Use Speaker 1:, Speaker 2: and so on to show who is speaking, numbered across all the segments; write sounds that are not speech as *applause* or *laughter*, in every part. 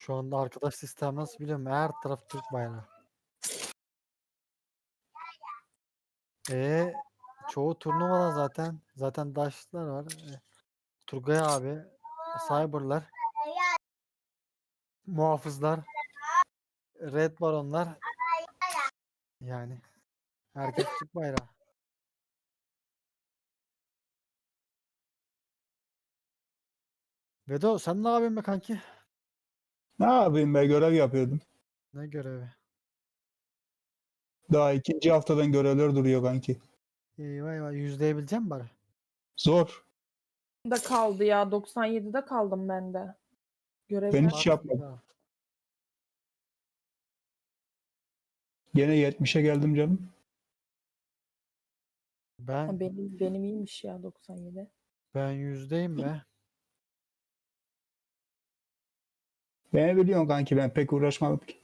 Speaker 1: Şu anda arkadaş sistem nasıl biliyorum her taraf Türk bayrağı. E çoğu turnuvada zaten zaten Daşlılar var. E, Turgay abi, Cyber'lar, Muhafızlar, Red Baronlar. Yani herkes Türk bayrağı. Vedo sen ne yapıyorsun be kanki?
Speaker 2: Ne yapayım be görev yapıyordum.
Speaker 1: Ne görevi?
Speaker 2: Daha ikinci haftadan görevler duruyor kanki.
Speaker 1: Eyvah eyvah yüzleyebilecek misin bari?
Speaker 2: Zor.
Speaker 3: da kaldı ya. 97'de kaldım ben de. Görev
Speaker 2: Ben hiç yapmadım.
Speaker 1: Ya,
Speaker 2: Gene 70'e geldim canım.
Speaker 1: Ben
Speaker 3: Ha, benim benim iyiymiş ya 97.
Speaker 1: ben yüzdeyim be.
Speaker 2: Beni biliyorsun kanki ben pek uğraşmadım ki.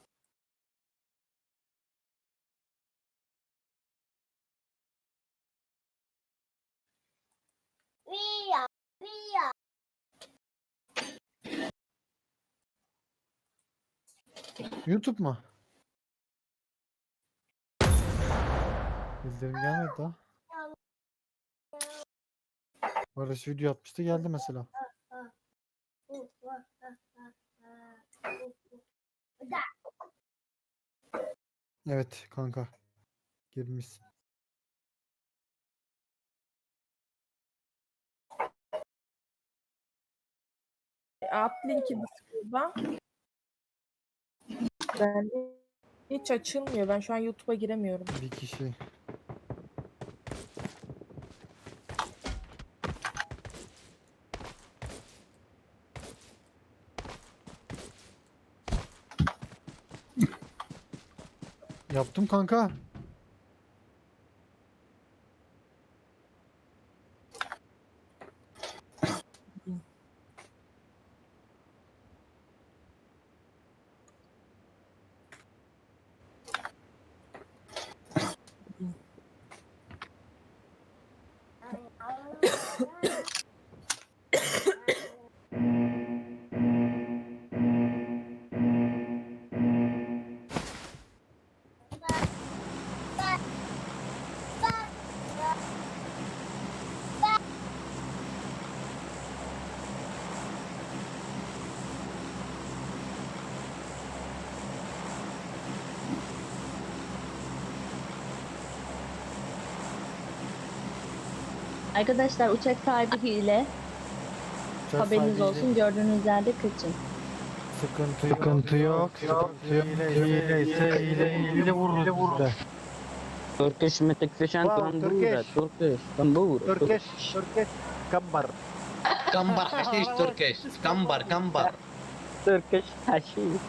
Speaker 1: YouTube mu? Bildirim gelmedi daha. Barış video atmıştı geldi mesela. Evet kanka. Girmişsin.
Speaker 3: At linki Discord'da. Ben hiç açılmıyor. Ben şu an YouTube'a giremiyorum.
Speaker 1: Bir kişi. Yaptım kanka.
Speaker 4: Arkadaşlar uçak sahibi hile.
Speaker 1: Uçak
Speaker 4: Haberiniz
Speaker 1: sahibi
Speaker 4: olsun. Gördüğünüz yerde kaçın.
Speaker 1: Sıkıntı yok. Sıkıntı yok. Sıkıntı yok. Hile ise hile hile vururuz biz de.
Speaker 5: Turkish Metikfishan
Speaker 6: Wow,
Speaker 5: Kambura,
Speaker 6: Turkish.
Speaker 5: Turkish, Kambura.
Speaker 6: Turkish, Turkish, كبر
Speaker 7: كمبر حشيش تركيش كمبر كمبر
Speaker 5: Turkish Hashish.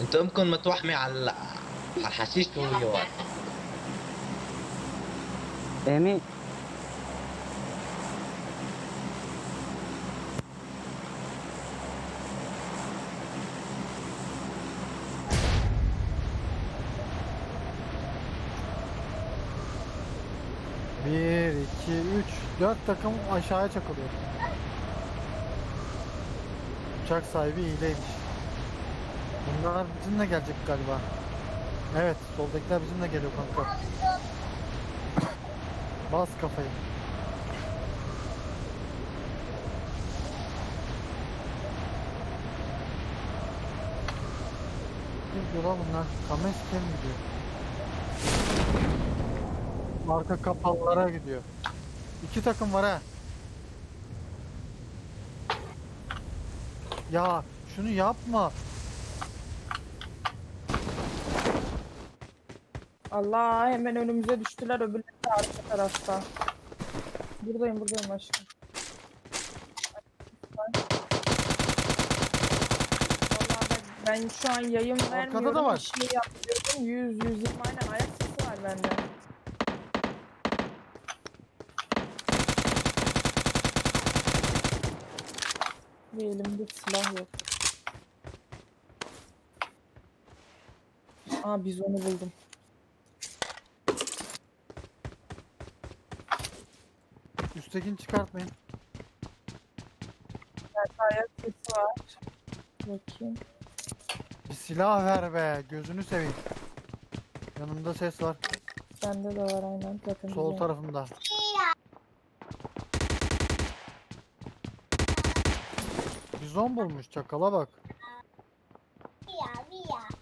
Speaker 7: انت امكم متوحمي على على الحشيش ويوات
Speaker 5: Emi,
Speaker 1: dört takım aşağıya çakılıyor. Uçak sahibi hileymiş. Bunlar bizimle gelecek galiba. Evet, soldakiler bizimle geliyor kanka. *coughs* Bas kafayı. Ne gidiyor lan bunlar? Kames kim gidiyor? Arka kapalılara gidiyor. İki takım var ha. Ya şunu yapma.
Speaker 3: Allah hemen önümüze düştüler. Öbürleri de arka tarafta. Buradayım buradayım aşkım. Vallahi ben, ben şu an yayın vermiyorum.
Speaker 1: da var.
Speaker 3: Bir şey yapıyorum. 100 120 aynen ayak sesi var bende. Bir elimde silah yok. Aa biz onu buldum.
Speaker 1: Üsttekini çıkartmayın.
Speaker 3: Ayak sesi var. Bakayım.
Speaker 1: Bir silah ver be. Gözünü seveyim. Yanımda ses var.
Speaker 3: Bende de var aynen. Zaten
Speaker 1: Sol
Speaker 3: güzel.
Speaker 1: tarafımda. Bizon bulmuş çakala bak.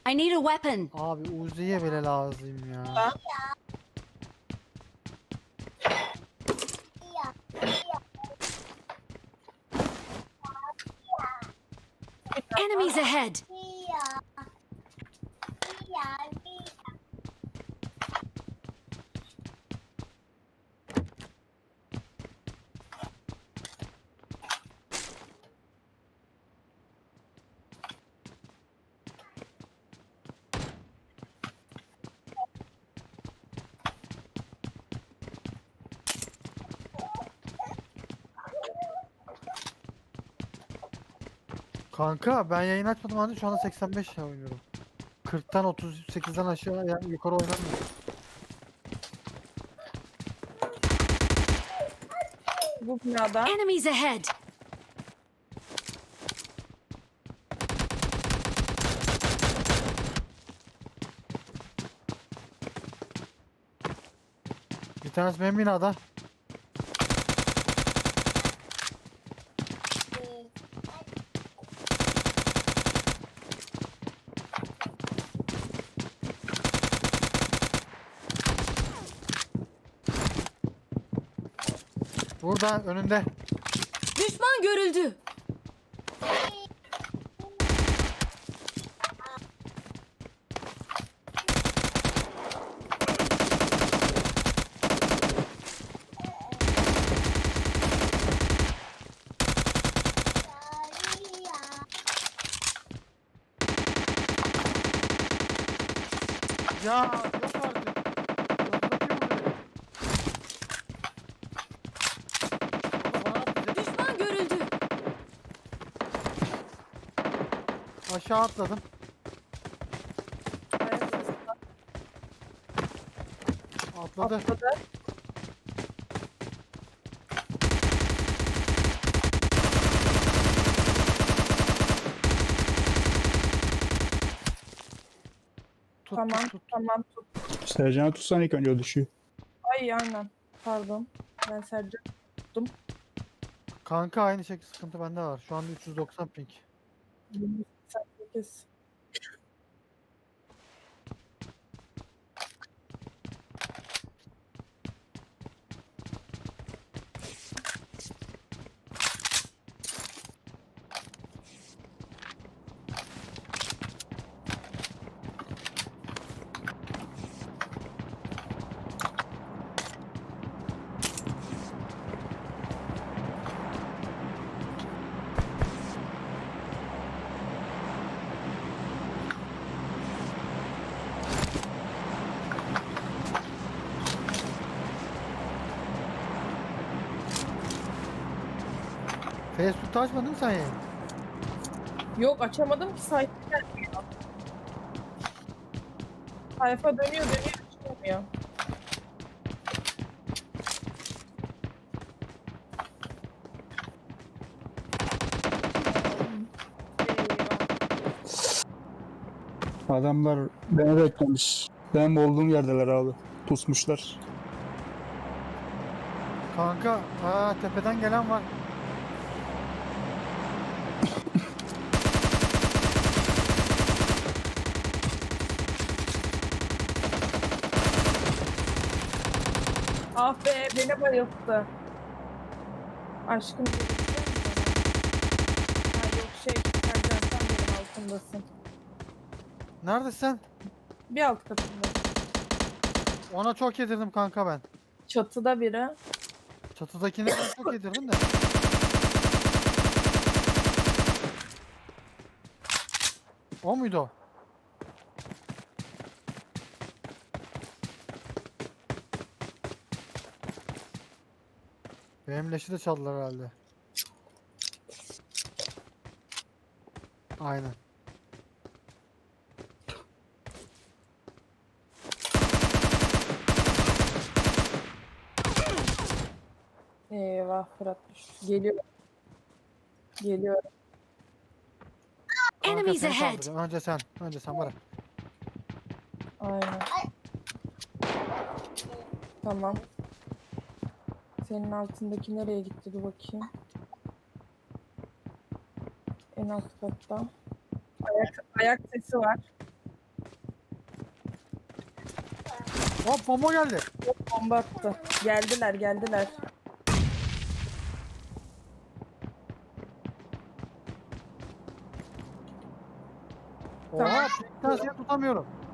Speaker 8: I need a weapon.
Speaker 1: Abi Uzi'ye bile lazım ya.
Speaker 8: Enemies ahead.
Speaker 1: Kanka ben yayın açmadım halde şu anda 85 ya oynuyorum. 40'tan 38'den aşağı yani yukarı oynamıyorum.
Speaker 3: Bu binada.
Speaker 8: Enemies ahead.
Speaker 1: Bir tanesi benim binada. Burada önünde.
Speaker 8: Düşman görüldü.
Speaker 1: Ya yok artık. Çatıdaki vuruyor. Bana atlayacak.
Speaker 8: Düşman görüldü.
Speaker 1: Aşağı atladım. Atladı.
Speaker 3: Atladı.
Speaker 1: Tut,
Speaker 3: Tamam
Speaker 1: tut, tut.
Speaker 3: tamam tut.
Speaker 2: Sercan'ı tutsan ilk önce o düşüyor.
Speaker 3: Ay aynen. Pardon. Ben Sercan.
Speaker 1: Kanka aynı şekilde sıkıntı bende var. Şu anda 390 ping.
Speaker 3: practice
Speaker 1: Facebook'ta açmadın mı sen yayın?
Speaker 3: Yok açamadım ki sayfa gelmiyor. Sayfa dönüyor dönüyor açılmıyor.
Speaker 2: Adamlar beni beklemiş. Benim olduğum yerdeler abi. Pusmuşlar.
Speaker 1: Kanka aa, tepeden gelen var.
Speaker 3: Ah be beni bayılttı. Aşkım bana? Ha yok şey Sercan sen benim altındasın.
Speaker 1: Neredesin?
Speaker 3: Bir alt katında.
Speaker 1: Ona çok yedirdim kanka ben.
Speaker 3: Çatıda biri.
Speaker 1: Çatıdakine ben çok yedirdim de. O muydu o? Benim leşi de çaldılar herhalde. Aynen.
Speaker 3: Eyvah Fırat düştü. Geliyor. Geliyor.
Speaker 1: Kanka
Speaker 8: Enemies ahead.
Speaker 1: Önce sen. Önce sen bırak.
Speaker 3: Aynen. Tamam. Senin altındaki nereye gitti dur bakayım. En alt katta. Ayak, ayak sesi var.
Speaker 1: Hop bomba geldi.
Speaker 3: Bomba attı. Geldiler geldiler.
Speaker 1: Oha, bir tanesini tutamıyorum.